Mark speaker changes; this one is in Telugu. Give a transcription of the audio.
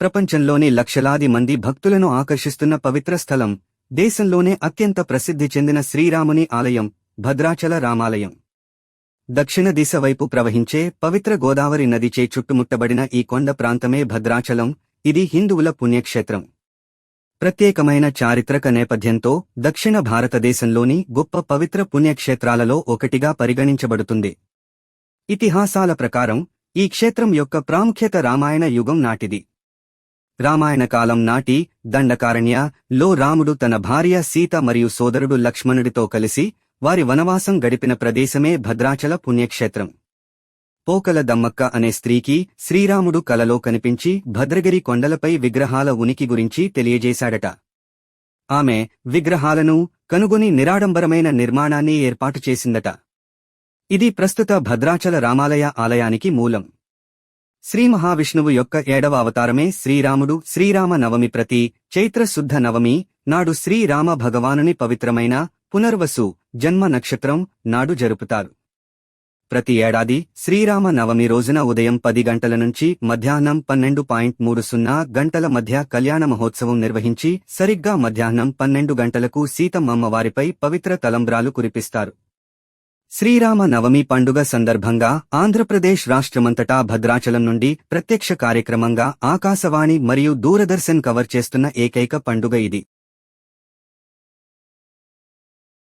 Speaker 1: ప్రపంచంలోని లక్షలాది మంది భక్తులను ఆకర్షిస్తున్న పవిత్ర స్థలం దేశంలోనే అత్యంత ప్రసిద్ధి చెందిన శ్రీరాముని ఆలయం భద్రాచల రామాలయం. దక్షిణ దిశ వైపు ప్రవహించే పవిత్ర గోదావరి నదిచే చుట్టుముట్టబడిన ఈ కొండ ప్రాంతమే భద్రాచలం ఇది హిందువుల పుణ్యక్షేత్రం. ప్రత్యేకమైన చారిత్రక నేపథ్యంతో దక్షిణ భారతదేశంలోని గొప్ప పవిత్ర పుణ్యక్షేత్రాలలో ఒకటిగా పరిగణించబడుతుంది. ఇతిహాసాల ప్రకారం ఈ క్షేత్రం యొక్క ప్రాముఖ్యత రామాయణ యుగం నాటిది. రామాయణ కాలం నాటి దండకారణ్య లో రాముడు తన భార్య సీత మరియు సోదరుడు లక్ష్మణుడితో కలిసి వారి వనవాసం గడిపిన ప్రదేశమే భద్రాచల పుణ్యక్షేత్రం. పోకల దమ్మక్క అనే స్త్రీకి శ్రీరాముడు కలలో కనిపించి భద్రగిరి కొండలపై విగ్రహాల ఉనికి గురించి తెలియజేశాడట. ఆమె విగ్రహాలను కనుగొని నిరాడంబరమైన నిర్మాణాన్ని ఏర్పాటు చేసిందట. ఇది ప్రస్తుత భద్రాచల రామాలయ ఆలయానికి మూలం. శ్రీ మహావిష్ణువు యొక్క ఏడవ అవతారమే శ్రీరాముడు శ్రీరామ నవమి ప్రతి చైత్ర శుద్ధ నవమి నాడు శ్రీరామ భగవానుని పవిత్రమైన పునర్వసు జన్మ నక్షత్రం నాడు జరుపుతారు. ప్రతి ఏడాది శ్రీరామ నవమి రోజున ఉదయం పది గంటల నుంచి మధ్యాహ్నం పన్నెండు పాయింట్ మూడు సున్నా గంటల మధ్య కళ్యాణ మహోత్సవం నిర్వహించి సరిగ్గా మధ్యాహ్నం పన్నెండు గంటలకు సీతమ్మవారిపై పవిత్ర తలంబ్రాలు కురిపిస్తారు. శ్రీరామ నవమి పండుగ సందర్భంగా ఆంధ్రప్రదేశ్ రాష్ట్రమంతటా భద్రాచలం నుండి ప్రత్యక్ష కార్యక్రమంగా ఆకాశవాణి మరియు దూరదర్శన్ కవర్ చేస్తున్న ఏకైక పండుగ ఇది.